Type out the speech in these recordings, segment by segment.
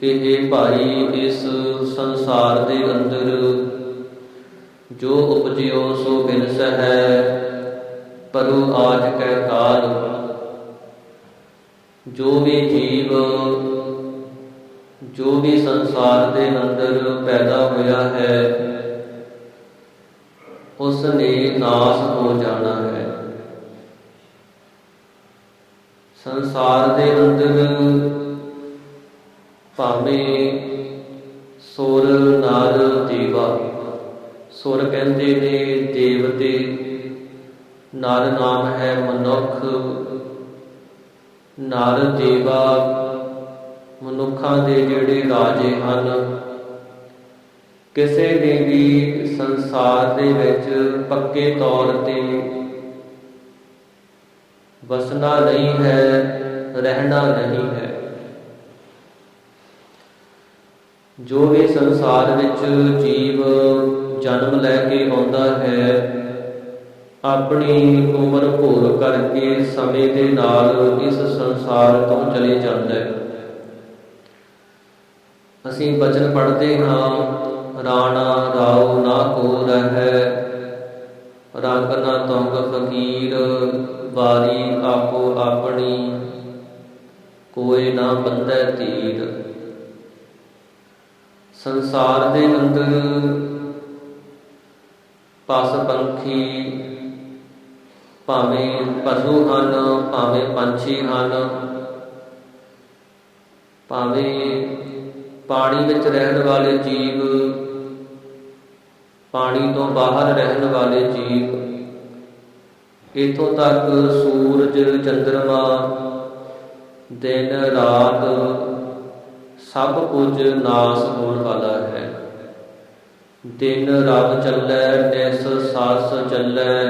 ਕਿ ਇਹ ਭਾਈ, ਇਸ ਸੰਸਾਰ ਦੇ ਅੰਦਰ ਜੋ ਉਪਜਿਓ ਸੋ ਬਿਨਸ ਹੈ ਪਰੋ ਆਜ ਕੈ ਕਾਲ। ਜੋ ਵੀ ਜੀਵ, ਜੋ ਵੀ ਸੰਸਾਰ ਦੇ ਅੰਦਰ ਪੈਦਾ ਹੋਇਆ ਹੈ, ਉਸ ਨੇ ਨਾਸ ਹੋ ਜਾਣਾ ਹੈ। ਸੰਸਾਰ ਦੇ ਅੰਦਰ ਭਾਵੇਂ ਸੁਰ ਨਰ ਦੇਵਾ ਸੁਰ ਕਹਿੰਦੇ ਨੇ, ਦੇਵਤੇ ਨਰ ਨਾਮ ਹੈ ਮਨੁੱਖ। ਨਰ ਦੇਵਾ ਮਨੁੱਖਾਂ ਦੇ ਜਿਹੜੇ ਰਾਜੇ ਹਨ। ਕਿਸੇ ਨੇ ਵੀ ਸੰਸਾਰ ਦੇ ਵਿੱਚ ਪੱਕੇ ਤੌਰ ਤੇ ਵਸਣਾ ਨਹੀਂ ਹੈ, ਰਹਿਣਾ ਨਹੀਂ ਹੈ। ਜੋ ਵੀ ਸੰਸਾਰ ਵਿੱਚ ਜੀਵ, ਜਨਮ ਲੈ ਕੇ ਆਉਂਦਾ ਹੈ, ਆਪਣੀ ਉਮਰ ਭੋਰ ਕਰਕੇ ਸਮੇਂ ਦੇ ਨਾਲ ਇਸ ਸੰਸਾਰ ਤੋਂ ਚਲੇ ਜਾਂਦਾ ਹੈ। ਅਸੀਂ ਬਚਨ ਪੜ੍ਹਦੇ ਹਾਂ, ਰਾਣਾ ਰਾਉ ਨਾ ਕੋ ਰਹਿ, ਰੰਗ ਨਾ ਤੰਗ ਫਕੀਰ, ਵਾਰੀ ਆਪੋ ਆਪਣੀ ਕੋਏ ਨਾ ਬੰਦੈ ਤੀਰ ਸੰਸਾਰ ਦੇ ਅੰਦਰ ਪਸ ਪੰਖੀ ਭਾਵੇਂ ਪਸ਼ੂ ਹਨ, ਭਾਵੇਂ ਪੰਛੀ ਹਨ, ਭਾਵੇਂ ਪਾਣੀ ਵਿੱਚ ਰਹਿਣ ਵਾਲੇ ਜੀਵ, ਪਾਣੀ ਤੋਂ ਬਾਹਰ ਰਹਿਣ ਵਾਲੇ ਜੀਵ, ਇਥੋਂ ਤੱਕ ਸੂਰਜ ਚੰ드ਰਮਾ ਦਿਨ, ਰਾਤ ਸਭ ਕੁਝ ਨਾਸ ਹੋਣ ਵਾਲਾ ਹੈ। ਦਿਨ ਰਬ ਚੱਲੈ, ਨਿਸ ਸਾਸ ਚੱਲੈ,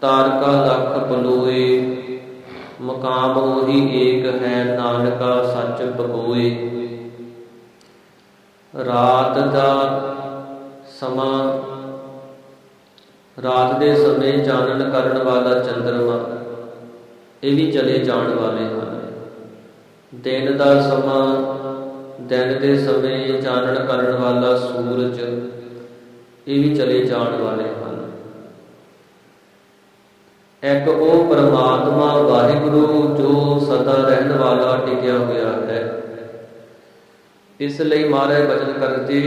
ਤਾਰਕਾ ਲਖ ਬਲੋਏ, ਮਕਾਮ ਉਹੀ ਏਕ ਹੈ, ਨਾਨਕਾ ਸੱਚ ਬਗੋਏ ਰਾਤ ਦਾ ਸਮਾਂ, ਰਾਤ ਦੇ ਸਮੇਂ ਚਾਨਣ ਕਰਨ ਵਾਲਾ ਚੰਦਰਮਾ, ਇਹ ਵੀ ਚਲੇ ਜਾਣ ਵਾਲੇ ਹਨ। ਦਿਨ ਦਾ ਸਮਾਂ, ਦਿਨ ਦੇ ਸਮੇਂ ਚਾਨਣ ਕਰਨ ਵਾਲਾ ਸੂਰਜ, ਇਹ ਵੀ ਚਲੇ ਜਾਣ ਵਾਲੇ ਹਨ। ਇੱਕ ਉਹ ਪਰਮਾਤਮਾ ਵਾਹਿਗੁਰੂ ਜੋ ਸਦਾ ਰਹਿਣ ਵਾਲਾ ਟਿਕਿਆ ਹੋਇਆ ਹੈ। ਇਸ ਲਈ ਮਹਾਰਾਜ ਬਚਨ ਕਰਦੇ,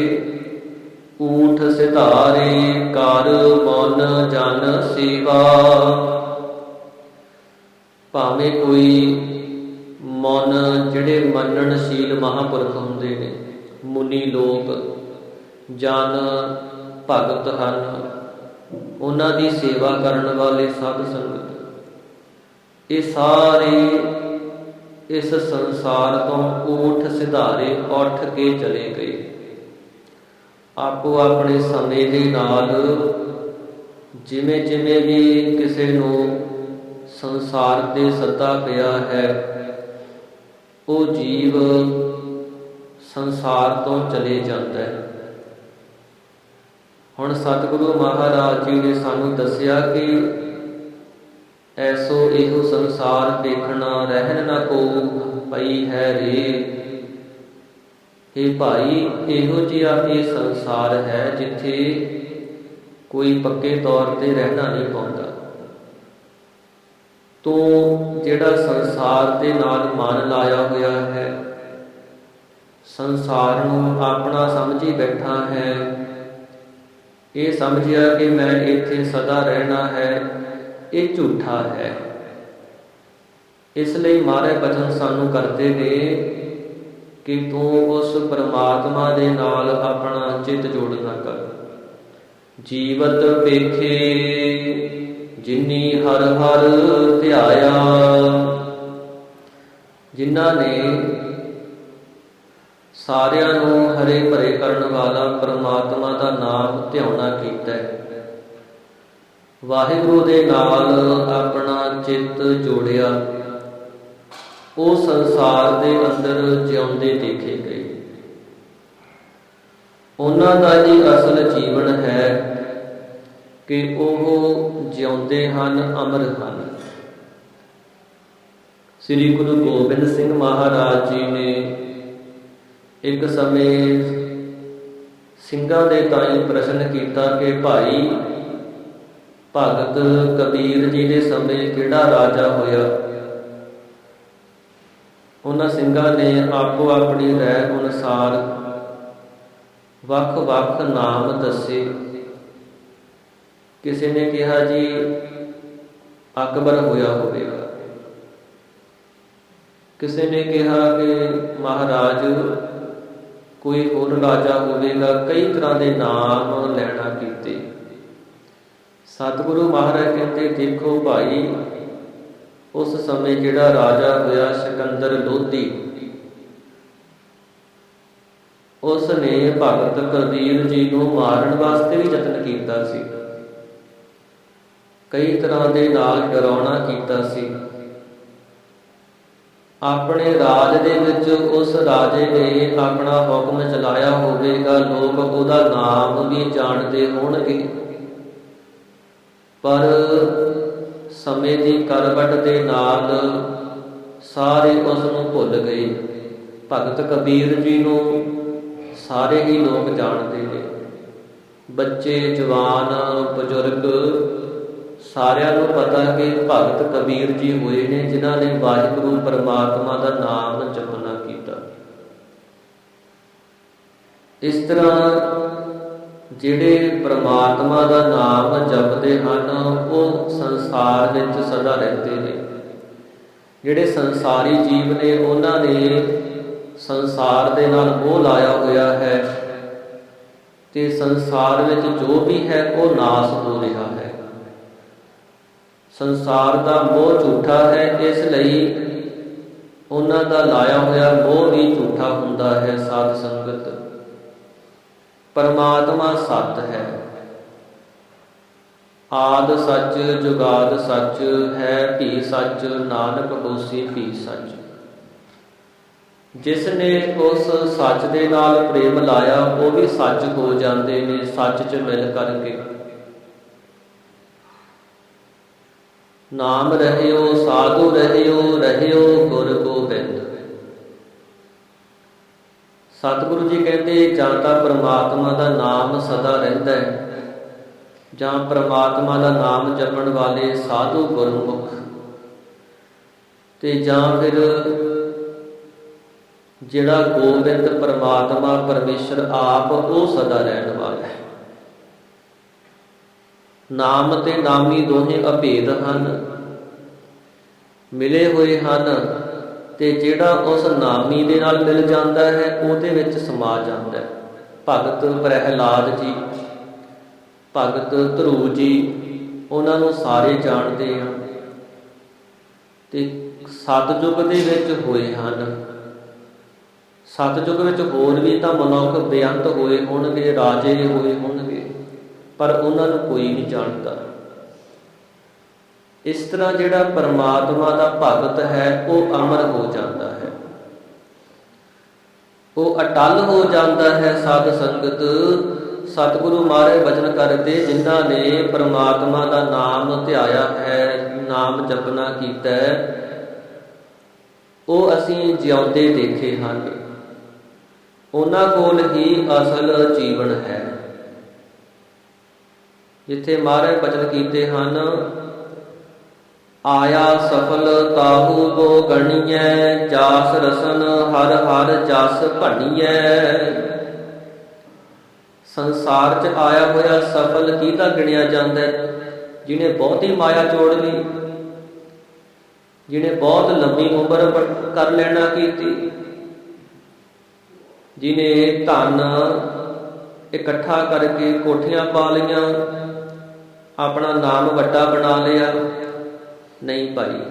ਊਠ ਸਿਧਾਰੇ ਕਰ ਮਨ ਜਨ ਸੇਵਾ। ਭਾਵੇਂ ਕੋਈ ਮਨ ਜਿਹੜੇ ਮੰਨਣਸ਼ੀਲ ਮਹਾਪੁਰਖ ਹੁੰਦੇ ਨੇ, ਮੁਨੀ ਲੋਕ, ਜਨ, ਭਗਤ ਹਨ, ਉਹਨਾਂ ਦੀ ਸੇਵਾ ਕਰਨ ਵਾਲੇ ਸਾਧ ਸੰਗਤ। ਇਹ ਸਾਰੇ ਇਸ ਸੰਸਾਰ ਤੋਂ ਊਠ ਸਿਧਾਰੇ ਉੱਠ ਕੇ ਚਲੇ ਗਏ। ਆਪੋ ਆਪਣੇ ਸਮੇਂ ਦੇ ਨਾਲ ਜਿਵੇਂ ਜਿਵੇਂ ਵੀ ਕਿਸੇ ਨੂੰ ਸੰਸਾਰ ਤੇ ਸੱਤਾ ਪਿਆ ਹੈ ਉਹ ਜੀਵ ਸੰਸਾਰ ਤੋਂ ਚਲੇ ਜਾਂਦਾ ਹੈ। ਹੁਣ ਸਤਿਗੁਰੂ ਮਹਾਰਾਜ ਜੀ ਨੇ ਸਾਨੂੰ ਦੱਸਿਆ ਕਿ ਐਸੋ ਇਹੋ ਸੰਸਾਰ ਦੇਖਣਾ, ਰਹਿਣ ਨਾ ਕੋ ਪਈ ਹੈ ਰੇ। ਇਹ ਭਾਈ, ਇਹੋ ਜਿਹਾ ਇਹ ਸੰਸਾਰ ਹੈ ਜਿੱਥੇ ਕੋਈ ਪੱਕੇ ਤੌਰ ਤੇ ਰਹਿਣਾ ਨਹੀਂ ਪਾਉਂਦਾ। ਤੂੰ ਜਿਹੜਾ ਸੰਸਾਰ ਦੇ ਨਾਲ ਮਨ ਲਾਇਆ ਹੋਇਆ ਹੈ, ਸੰਸਾਰ ਨੂੰ ਆਪਣਾ ਸਮਝੀ ਬੈਠਾ ਹੈ। ਇਹ ਸਮਝਿਆ ਕਿ ਮੈਂ ਇੱਥੇ ਸਦਾ ਰਹਿਣਾ ਹੈ, ਇਹ ਝੂਠਾ ਹੈ। ਇਸ ਲਈ ਮਾਰੇ ਬਚਨ ਸਾਨੂੰ ਕਰਦੇ ਨੇ ਕਿ ਤੂੰ ਉਸ ਪਰਮਾਤਮਾ ਦੇ ਨਾਲ ਆਪਣਾ ਚਿੱਤ ਜੋੜਨਾ ਕਰ। ਜੀਵਤ ਵੇਖੇ ਜਿਨੀ ਹਰ ਹਰ ਧਿਆਇਆ। ਜਿਨ੍ਹਾਂ ਨੇ ਸਾਰਿਆਂ ਨੂੰ ਹਰੇ ਭਰੇ ਕਰਨ ਵਾਲਾ ਪ੍ਰਮਾਤਮਾ ਦਾ ਨਾਮ ਧਿਆਉਣਾ ਕੀਤਾ ਹੈ। ਵਾਹਿਗੁਰੂ ਦੇ ਨਾਲ ਆਪਣਾ ਚਿੱਤ ਜੋੜਿਆ। ਉਹ ਸੰਸਾਰ ਦੇ ਅੰਦਰ ਜਿਉਂਦੇ ਦੇਖੇ ਗਏ। ਉਹਨਾਂ ਦਾ ਜੀ ਅਸਲ ਜੀਵਨ ਹੈ ਕਿ ਉਹ ਜਿਉਂਦੇ ਹਨ, ਅਮਰ ਹਨ। ਸ੍ਰੀ ਗੁਰੂ ਗੋਬਿੰਦ ਸਿੰਘ ਮਹਾਰਾਜ ਜੀ ਨੇ ਇੱਕ ਸਮੇਂ ਸਿੰਘਾਂ ਦੇ ਤਾਈਂ ਪ੍ਰਸ਼ਨ ਕੀਤਾ ਕਿ, ਭਾਈ, ਭਗਤ ਕਬੀਰ ਜੀ ਦੇ ਸਮੇਂ ਕਿਹੜਾ ਰਾਜਾ ਹੋਇਆ? ਉਹਨਾਂ ਸਿੰਘਾਂ ਨੇ ਆਪੋ ਆਪਣੀ ਰਹਿ ਅਨੁਸਾਰ ਵੱਖ-ਵੱਖ ਨਾਮ ਦੱਸੇ। ਕਿਸੇ ਨੇ ਕਿਹਾ ਜੀ, ਅਕਬਰ ਹੋਇਆ ਹੋਵੇਗਾ। ਕਿਸੇ ਨੇ ਕਿਹਾ ਕਿ ਮਹਾਰਾਜ, ਕੋਈ ਹੋਰ ਰਾਜਾ ਹੋਵੇਗਾ, ਕਈ ਤਰ੍ਹਾਂ ਦੇ ਨਾਮ ਲੈਣਾ ਕੀਤੇ। ਸਤਿਗੁਰੂ ਮਹਾਰਾਜ ਕਹਿੰਦੇ, ਦੇਖੋ ਭਾਈ, ਉਸ ਸਮੇਂ ਜਿਹੜਾ ਰਾਜਾ ਹੋਇਆ ਸਿਕੰਦਰ ਲੋਧੀ ਉਸ ਨੇ ਭਗਤ ਕਬੀਰ ਜੀ ਨੂੰ ਮਾਰਨ ਵਾਸਤੇ ਵੀ ਯਤਨ ਕੀਤਾ ਸੀ। ਕਈ ਤਰ੍ਹਾਂ ਦੇ ਨਾਲ ਡਰਾਉਣਾ ਕੀਤਾ ਸੀ। ਆਪਣੇ ਰਾਜ ਦੇ ਵਿੱਚ ਉਸ ਰਾਜੇ ਨੇ ਆਪਣਾ ਹੁਕਮ ਚਲਾਇਆ ਹੋਵੇਗਾ, ਲੋਕ ਉਹਦਾ ਨਾਮ ਵੀ ਜਾਣਦੇ ਹੋਣਗੇ। ਪਰ ਸਮੇਂ ਦੀ ਕਰਵਟ ਦੇ ਨਾਲ ਸਾਰੇ ਉਸ ਨੂੰ ਭੁੱਲ ਗਏ। ਭਗਤ ਕਬੀਰ ਜੀ ਨੂੰ ਸਾਰੇ ਹੀ ਲੋਕ ਜਾਣਦੇ ਨੇ। ਬੱਚੇ, ਜਵਾਨ, ਬਜ਼ੁਰਗ ਸਾਰਿਆਂ ਨੂੰ ਪਤਾ ਕਿ ਭਗਤ ਕਬੀਰ ਜੀ ਹੋਏ ਨੇ, ਜਿਨ੍ਹਾਂ ਨੇ ਵਾਹਿਗੁਰੂ ਪਰਮਾਤਮਾ ਦਾ ਨਾਮ ਜਪਣਾ ਕੀਤਾ। ਇਸ ਤਰ੍ਹਾਂ ਜਿਹੜੇ ਪਰਮਾਤਮਾ ਦਾ ਨਾਮ ਜਪਦੇ ਹਨ, ਉਹ ਸੰਸਾਰ ਵਿੱਚ ਸਦਾ ਰਹਿੰਦੇ ਨੇ। ਜਿਹੜੇ ਸੰਸਾਰੀ ਜੀਵ ਨੇ, ਉਹਨਾਂ ਨੇ ਸੰਸਾਰ ਦੇ ਨਾਲ ਉਹ ਲਾਇਆ ਹੋਇਆ ਹੈ ਤੇ ਸੰਸਾਰ ਵਿੱਚ ਜੋ ਵੀ ਹੈ, ਉਹ ਨਾਸ ਹੋ ਰਿਹਾ ਹੈ। ਸੰਸਾਰ ਦਾ ਮੋਹ ਝੂਠਾ ਹੈ, ਇਸ ਲਈ ਉਹਨਾਂ ਦਾ ਲਾਇਆ ਹੋਇਆ ਮੋਹ ਵੀ ਝੂਠਾ ਹੁੰਦਾ ਹੈ, ਸਾਧ ਸੰਗਤ। ਪਰਮਾਤਮਾ ਸਤ ਹੈ। ਆਦ ਸੱਚ, ਜੁਗਾਦ ਸੱਚ, ਹੈ ਭੀ ਸੱਚ, ਨਾਨਕ ਹੋਸੀ ਭੀ ਸੱਚ। ਜਿਸ ਨੇ ਉਸ ਸੱਚ ਦੇ ਨਾਲ ਪ੍ਰੇਮ ਲਾਇਆ, ਉਹ ਵੀ ਸੱਚ ਹੋ ਜਾਂਦੇ ਨੇ, ਸੱਚ 'ਚ ਮਿਲ ਕਰਕੇ। ਨਾਮ ਰਹਿਓ, ਸਾਧੂ ਰਹਿਓ ਰਹਿਓ ਗੁਰ ਗੋਬਿੰਦ। ਸਤਿਗੁਰੂ ਜੀ ਕਹਿੰਦੇ, ਜਾਂ ਤਾਂ ਪ੍ਰਮਾਤਮਾ ਦਾ ਨਾਮ ਸਦਾ ਰਹਿੰਦਾ ਹੈ, ਜਾਂ ਪ੍ਰਮਾਤਮਾ ਦਾ ਨਾਮ ਜਪਣ ਵਾਲੇ ਸਾਧੂ ਗੁਰਮੁਖ। ਤੇ ਜਾਂ ਫਿਰ ਜਿਹੜਾ ਗੋਬਿੰਦ ਪਰਮਾਤਮਾ, ਪਰਮੇਸ਼ਰ ਆਪ, ਉਹ ਸਦਾ ਰਹਿਣ ਵਾਲਾ ਹੈ ਨਾਮ ਤੇ ਨਾਮੀ ਦੋਹੇ ਅਭੇਦ ਹਨ। ਮਿਲੇ ਹੋਏ ਹਨ ਤੇ ਜਿਹੜਾ ਉਸ ਨਾਮੀ ਦੇ ਨਾਲ ਮਿਲ ਜਾਂਦਾ ਹੈ, ਉਹਦੇ ਵਿੱਚ ਸਮਾ ਜਾਂਦਾ ਹੈ। ਭਗਤ ਪ੍ਰਹਿਲਾਦ ਜੀ, ਭਗਤ ਧਰੂ ਜੀ, ਉਹਨਾਂ ਨੂੰ ਸਾਰੇ ਜਾਣਦੇ ਆ ਤੇ ਸਤਜੁਗ ਦੇ ਵਿੱਚ ਹੋਏ ਹਨ। ਸਤਜੁਗ ਵਿੱਚ ਹੋਰ ਵੀ ਤਾਂ ਮਨੁੱਖ ਬੇਅੰਤ ਹੋਏ ਹੋਣਗੇ, ਰਾਜੇ ਹੋਏ ਹੋਣ ਪਰ ਉਹਨਾਂ ਨੂੰ ਕੋਈ ਨਹੀਂ ਜਾਣਦਾ। ਇਸ ਤਰ੍ਹਾਂ ਜਿਹੜਾ ਪਰਮਾਤਮਾ ਦਾ ਭਗਤ ਹੈ, ਉਹ ਅਮਰ ਹੋ ਜਾਂਦਾ ਹੈ। ਉਹ ਅਟਲ ਹੋ ਜਾਂਦਾ ਹੈ ਸਾਧ ਸੰਗਤ। ਸਤਿਗੁਰੂ ਮਾਰੇ ਬਚਨ ਕਰਦੇ, ਜਿਨ੍ਹਾਂ ਨੇ ਪਰਮਾਤਮਾ ਦਾ ਨਾਮ ਧਿਆਇਆ ਹੈ, ਨਾਮ ਜਪਣਾ ਕੀਤਾ ਉਹ ਅਸੀਂ ਜਿਉਂਦੇ ਦੇਖੇ ਹਨ। ਉਹਨਾਂ ਕੋਲ ਹੀ ਅਸਲ ਜੀਵਨ ਹੈ। ਜਿੱਥੇ ਮਹਾਰਾਜ ਬਚਨ ਕੀਤੇ ਹਨ, ਆਇਆ ਸਫਲ ਤਾਹੂ ਕੋ ਗਣੀਐ, ਜਾਸ ਰਸਨ ਹਰ ਹਰ ਜਸ ਭਣੀਐ ਸੰਸਾਰ 'ਚ ਆਇਆ ਹੋਇਆ ਸਫਲ ਕਿਹਦਾ ਗਿਣਿਆ ਜਾਂਦਾ ਹੈ? ਜਿਹਨੇ ਬਹੁਤੀ ਮਾਇਆ ਜੋੜ ਲਈ, ਜਿਹਨੇ ਬਹੁਤ ਲੰਮੀ ਉਮਰ ਕਰ ਲੈਣਾ ਕੀਤੀ, ਜਿਹਨੇ ਧਨ ਇਕੱਠਾ ਕਰਕੇ ਕੋਠੀਆਂ ਪਾ ਲਈਆਂ ਆਪਣਾ ਨਾਮ ਵੱਡਾ ਬਣਾ ਲਿਆ। ਨਹੀਂ ਭਾਈ।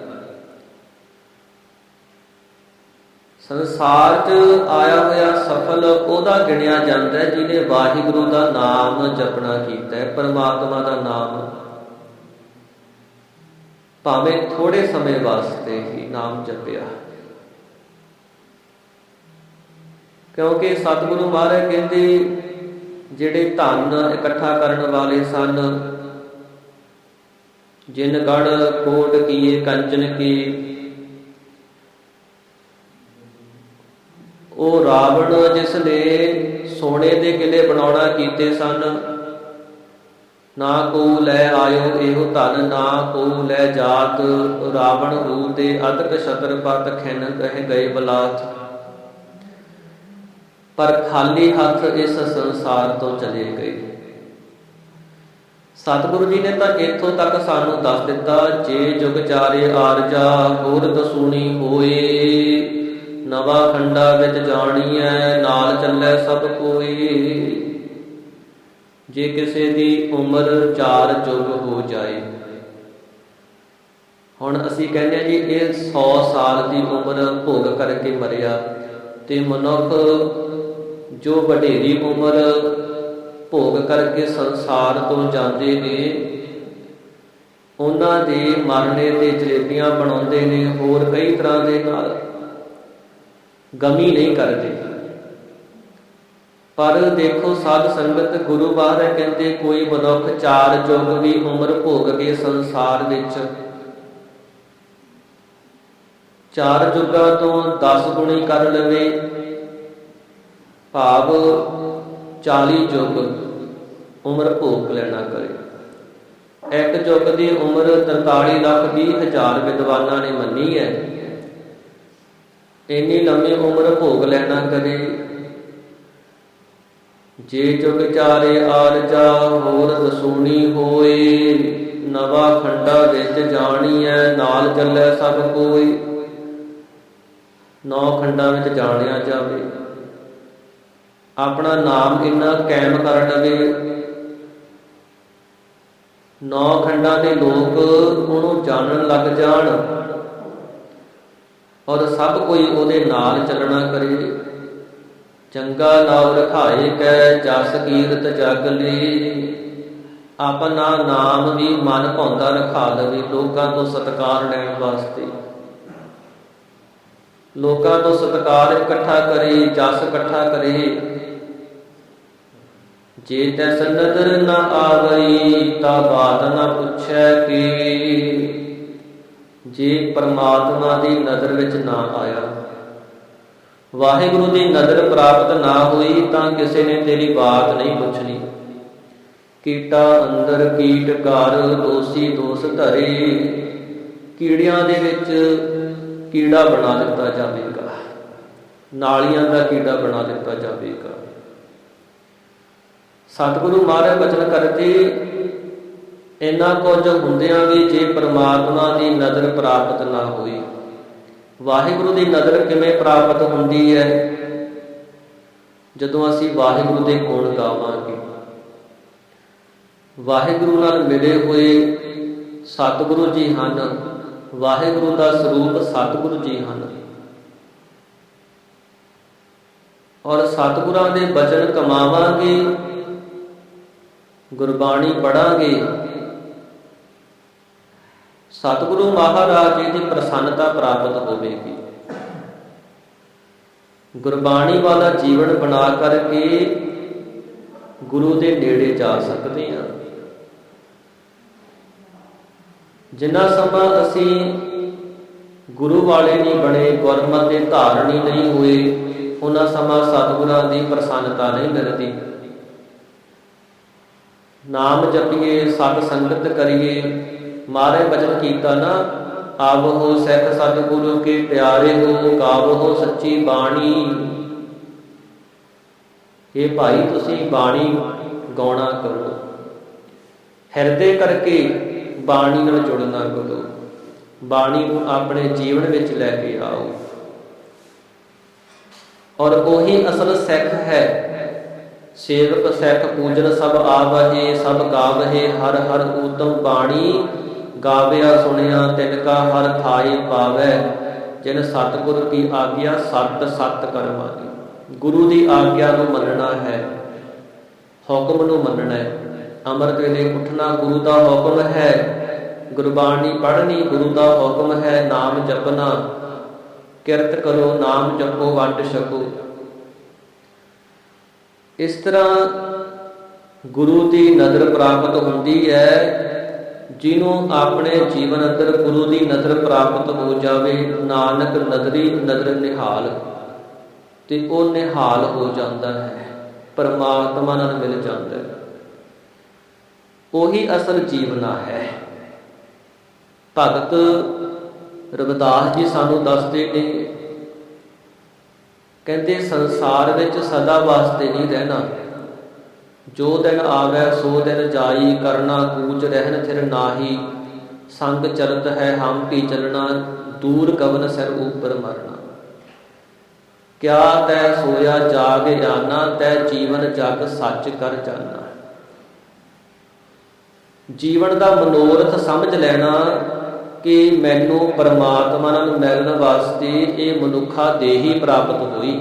ਸੰਸਾਰ 'ਚ ਆਇਆ ਹੋਇਆ ਸਫਲ ਉਹਦਾ ਗਿਣਿਆ ਜਾਂਦਾ ਹੈ ਜਿਹਨੇ ਵਾਹਿਗੁਰੂ ਦਾ ਨਾਮ ਜਪਣਾ ਕੀਤਾ ਹੈ, ਪਰਮਾਤਮਾ ਦਾ ਨਾਮ। ਭਾਵੇਂ ਥੋੜੇ ਸਮੇਂ ਵਾਸਤੇ ਹੀ ਨਾਮ ਜਪਿਆ। ਕਿਉਂਕਿ ਸਤਿਗੁਰੂ ਮਹਾਰਾਜ ਕਹਿੰਦੇ, ਜਿਹੜੇ ਧਨ ਇਕੱਠਾ ਕਰਨ ਵਾਲੇ ਸਨ ਜਿਨ ਗੜ ਕੋਟ ਕੀਏ, ਕੰਚਨ ਕੀ ਉਹ ਰਾਵਣ ਜਿਸ ਨੇ ਸੋਨੇ ਦੇ ਕਿਲੇ ਬਣਾਉਣਾ ਕੀਤੇ ਸਨ, ਨਾ ਕੋ ਲੈ ਆਇਓ ਇਹੋ ਧਨ, ਨਾ ਕੋ ਲੈ ਜਾਤ। ਰਾਵਣ ਰੂਪ ਦੇ ਅਦਕ ਛਤਰਪਤ ਖਿਨ ਕਹਿ ਗਏ ਬਲਾਤ। ਪਰ ਖਾਲੀ ਹੱਥ ਇਸ ਸੰਸਾਰ ਤੋਂ ਚਲੇ ਗਏ। ਸਤਿਗੁਰੂ ਜੀ ਨੇ ਤਾਂ ਇੱਥੋਂ ਤੱਕ ਸਾਨੂੰ ਦੱਸ ਦਿੱਤਾ, ਜੇ ਜੁਗ ਚਾਰੇ ਆਰਜਾ ਹੋਰ ਦਸੂਣੀ ਹੋਏ। ਨਵਾ ਖੰਡਾ ਵਿੱਚ ਜਾਣੀਐ, ਨਾਲ ਚੱਲੇ ਸਭ ਕੋਈ ਜੇ ਕਿਸੇ ਦੀ ਉਮਰ ਚਾਰ ਜੁਗ ਹੋ ਜਾਏ। ਹੁਣ ਅਸੀਂ ਕਹਿੰਦੇ ਜੀ, ਇਹ 100 ਸਾਲ ਦੀ ਉਮਰ ਭੋਗ ਕਰਕੇ ਮਰਿਆ। ਤੇ ਮਨੁੱਖ ਜੋ ਵਡੇਰੀ ਉਮਰ ਭੋਗ ਕਰਕੇ ਸੰਸਾਰ ਤੋਂ ਜਾਂਦੇ ਨੇ, ਉਹਨਾਂ ਦੇ ਮਰਨੇ ਤੇ ਜਲੇਬੀਆਂ ਬਣਾਉਂਦੇ ਨੇ, ਹੋਰ ਕਈ ਤਰ੍ਹਾਂ ਦੇ ਨਾਲ ਗਮੀ ਨਹੀਂ ਕਰਦੇ। ਪਰ ਦੇਖੋ, ਸਾਧ ਸੰਗਤ ਗੁਰੂ ਬਾਹਰ ਕਹਿੰਦੇ, ਕੋਈ ਮਨੁੱਖ ਚਾਰ ਜੁਗ ਵੀ ਉਮਰ ਭੋਗ ਕੇ ਸੰਸਾਰ ਵਿੱਚ ਚਾਰ ਜੁਗਾਂ ਤੋਂ 10 ਗੁਣੀ ਕਰ ਲਵੇ, ਭਾਵ 40 ਜੁਗ ਉਮਰ ਭੋਗ ਲੈਣਾ ਕਰੇ। ਇੱਕ ਜੁਗ ਦੀ ਉਮਰ 43 ਲੱਖ 20 ਹਜ਼ਾਰ ਵਿਦਵਾਨਾਂ ਨੇ ਮੰਨੀ ਹੈ। ਇੰਨੀ ਲੰਮੀ ਉਮਰ ਭੋਗ ਲੈਣਾ ਕਰੇ। ਜੇ ਜੁਗ ਚਾਰੇ ਆਰਜਾ ਹੋਰ ਦਸੂਣੀ ਹੋਏ, ਨਵਾ ਖੰਡਾ ਵਿੱਚ ਜਾਣੀ ਜਾਣੀਐ, ਨਾਲ ਚੱਲੇ ਸਭ ਕੋਈ। ਨੌ ਖੰਡਾਂ ਵਿੱਚ ਜਾਣਿਆ ਜਾਵੇ। ਆਪਣਾ ਨਾਮ ਇੰਨਾ ਕਾਇਮ ਕਰ ਲਵੇ ਨੌ ਖੰਡਾਂ ਦੇ ਲੋਕ ਉਹਨੂੰ ਜਾਣਨ ਲੱਗ ਜਾਣ ਔਰ ਸਭ ਕੋਈ ਉਹਦੇ ਨਾਲ ਚੱਲਣਾ ਕਰੇ। ਚੰਗਾ ਨਾਮ ਰਖਾਏ ਕੈ ਜਸ ਕੀਰਤ ਜਗ ਲਈ ਆਪਣਾ ਨਾਮ ਵੀ ਮਨ ਭਾਉਂਦਾ ਰਖਾ ਲਵੇ ਲੋਕਾਂ ਤੋਂ ਸਤਕਾਰ ਲੈਣ ਵਾਸਤੇ। ਲੋਕਾਂ ਤੋਂ ਸਤਕਾਰ ਇਕੱਠਾ ਕਰੇ, ਜਸ ਇਕੱਠਾ ਕਰੇ। ਜੇ ਤੈਸ ਨਦਰ ਨ ਆਵਈ ਤਾ ਬਾਤ ਨ ਪੁੱਛੈ ਕੀ। ਜੇ ਪਰਮਾਤਮਾ ਦੀ ਨਜ਼ਰ ਵਿੱਚ ਨਾ ਆਇਆ, ਵਾਹਿਗੁਰੂ ਦੀ ਨਜ਼ਰ ਪ੍ਰਾਪਤ ਨਾ ਹੋਈ, ਤਾਂ ਕਿਸੇ ਨੇ ਤੇਰੀ ਬਾਤ ਨਹੀਂ ਪੁੱਛਣੀ। ਕੀਟਾ ਅੰਦਰ ਕੀਟ ਘਰ, ਦੋਸੀ ਦੋਸ ਧਰੇ। ਕੀੜਿਆਂ ਦੇ ਵਿੱਚ ਕੀੜਾ ਬਣਾ ਦਿੱਤਾ ਜਾਵੇਗਾ। ਨਾਲੀਆਂ ਦਾ ਕੀੜਾ ਬਣਾ ਦਿੱਤਾ ਜਾਵੇਗਾ। ਸਤਿਗੁਰੂ ਮਹਾਰਾਜ ਬਚਨ ਕਰਦੇ ਇੰਨਾ ਕੁਝ ਹੁੰਦਿਆਂ ਵੀ ਜੇ ਪਰਮਾਤਮਾ ਦੀ ਨਜ਼ਰ ਪ੍ਰਾਪਤ ਨਾ ਹੋਈ। ਵਾਹਿਗੁਰੂ ਦੀ ਨਜ਼ਰ ਕਿਵੇਂ ਪ੍ਰਾਪਤ ਹੁੰਦੀ ਹੈ? ਜਦੋਂ ਅਸੀਂ ਵਾਹਿਗੁਰੂ ਦੇ ਗੁਣ ਗਾਵਾਂਗੇ। ਵਾਹਿਗੁਰੂ ਨਾਲ ਮਿਲੇ ਹੋਏ ਸਤਿਗੁਰੂ ਜੀ ਹਨ, ਵਾਹਿਗੁਰੂ ਦਾ ਸਰੂਪ ਸਤਿਗੁਰੂ ਜੀ ਹਨ। ਔਰ ਸਤਿਗੁਰਾਂ ਦੇ ਬਚਨ ਕਮਾਵਾਂਗੇ ਗੁਰਬਾਣੀ ਪੜਾਂਗੇ। ਸਤਿਗੁਰੂ ਮਹਾਰਾਜ ਜੀ ਦੀ ਪ੍ਰਸੰਨਤਾ ਪ੍ਰਾਪਤ ਹੋਵੇਗੀ। ਗੁਰਬਾਣੀ ਵਾਲਾ ਜੀਵਨ ਬਣਾ ਕਰਕੇ ਗੁਰੂ ਦੇ ਨੇੜੇ ਜਾ ਸਕਦੇ ਹਾਂ। ਜਿੰਨਾ ਸਮਾਂ ਅਸੀਂ ਗੁਰੂ ਵਾਲੇ ਨਹੀਂ ਬਣੇ, ਗੁਰਮਤਿ ਦੇ ਧਾਰਨੀ ਨਹੀਂ ਹੋਏ ਉਹਨਾਂ ਸਮਾਂ ਸਤਿਗੁਰਾਂ ਦੀ ਪ੍ਰਸੰਨਤਾ ਨਹੀਂ ਮਿਲਦੀ। ਨਾਮ ਜਪੀਏ ਸਤ ਸੰਗਤ ਕਰੀਏ। ਮਾਰੇ ਬਚਨ ਕੀਤਾ ਨਾ ਆਵ ਹੋ ਸਿੱਖ ਸਤਿਗੁਰੂ ਕੇ ਪਿਆਰੇ ਹੋ ਗਾਵੋ ਸੱਚੀ ਬਾਣੀ। ਇਹ ਭਾਈ, ਤੁਸੀਂ ਬਾਣੀ ਗਾਉਣਾ ਕਰੋ। ਹਿਰਦੇ ਕਰਕੇ ਬਾਣੀ ਨਾਲ ਜੁੜਨਾ ਕਰੋ। ਬਾਣੀ ਨੂੰ ਆਪਣੇ ਜੀਵਨ ਵਿੱਚ ਲੈ ਕੇ ਆਓ। ਔਰ ਉਹੀ ਅਸਲ ਸਿੱਖ ਹੈ ਸੇਵਕ ਸਿੱਖ ਪੂਜਨ ਸਭ ਆਵਹੇ, ਸਭ ਗਾਵਹੇ, ਹਰ ਹਰ ਊਤਮ ਬਾਣੀ ਗਾਵਿਆ ਸੁਣਿਆ, ਤਿਨ ਕਾ ਹਰ ਥਾਈ ਪਾਵੈ। ਜਿਨ ਸਤਿਗੁਰ ਕੀ ਆਗਿਆ, ਸਤ ਸਤ ਕਰਮਾਨੀ ਗੁਰੂ ਦੀ ਆਗਿਆ ਨੂੰ ਮੰਨਣਾ ਹੈ, ਹੁਕਮ ਨੂੰ ਮੰਨਣਾ ਹੈ। ਅੰਮ੍ਰਿਤ ਵੇਲੇ ਉੱਠਣਾ ਗੁਰੂ ਦਾ ਹੁਕਮ ਹੈ, ਗੁਰਬਾਣੀ ਪੜ੍ਹਨੀ ਗੁਰੂ ਦਾ ਹੁਕਮ ਹੈ, ਨਾਮ ਜਪਣਾ। ਕਿਰਤ ਕਰੋ, ਨਾਮ ਜਪੋ ਵੰਡ ਛਕੋ। ਇਸ ਤਰ੍ਹਾਂ ਗੁਰੂ ਦੀ ਨਜ਼ਰ ਪ੍ਰਾਪਤ ਹੁੰਦੀ ਹੈ, ਜਿਹਨੂੰ ਆਪਣੇ ਜੀਵਨ ਅੰਦਰ ਗੁਰੂ ਦੀ ਨਜ਼ਰ ਪ੍ਰਾਪਤ ਹੋ ਜਾਵੇ, ਨਾਨਕ ਨਦਰੀ ਨਜ਼ਰ ਨਿਹਾਲ। ਤੇ ਉਹ ਨਿਹਾਲ ਹੋ ਜਾਂਦਾ ਹੈ, ਪਰਮਾਤਮਾ ਨਾਲ ਮਿਲ ਜਾਂਦਾ ਹੈ। ਉਹੀ ਅਸਲ ਜੀਵਨਾ ਹੈ। ਭਗਤ ਰਵਿਦਾਸ ਜੀ ਸਾਨੂੰ ਦੱਸਦੇ ਨੇ ਕਹਿੰਦੇ ਸੰਸਾਰ ਵਿੱਚ ਸਦਾ ਵਾਸਤੇ ਨਹੀਂ ਰਹਿਣਾ। ਜੋ ਦਿਨ ਆਵੇ, ਸੋ ਦਿਨ ਜਾਈ, ਕਰਨਾ, ਕੂਚ, ਰਹਿਣ, ਥਿਰ ਨਾਹੀ। ਸੰਗ ਚਲਤ ਹੈ, ਹਮ ਕੀ ਚਲਣਾ, ਦੂਰ ਕਵਨ ਸਿਰ ਉਪਰ ਮਰਨਾ। ਕਿਆ ਤੈ ਸੋਇਆ ਜਾਗ ਜਾਣਾ ਤੈ ਜੀਵਨ ਜਗ ਸੱਚ ਕਰ ਜਾਣਾ ਜੀਵਨ ਦਾ ਮਨੋਰਥ ਸਮਝ ਲੈਣਾ ਕਿ ਮੈਨੂੰ ਪਰਮਾਤਮਾ ਨਾਲ ਮਿਲਣ ਵਾਸਤੇ ਇਹ ਮਨੁੱਖਾ ਦੇਹੀ ਪ੍ਰਾਪਤ ਹੋਈ।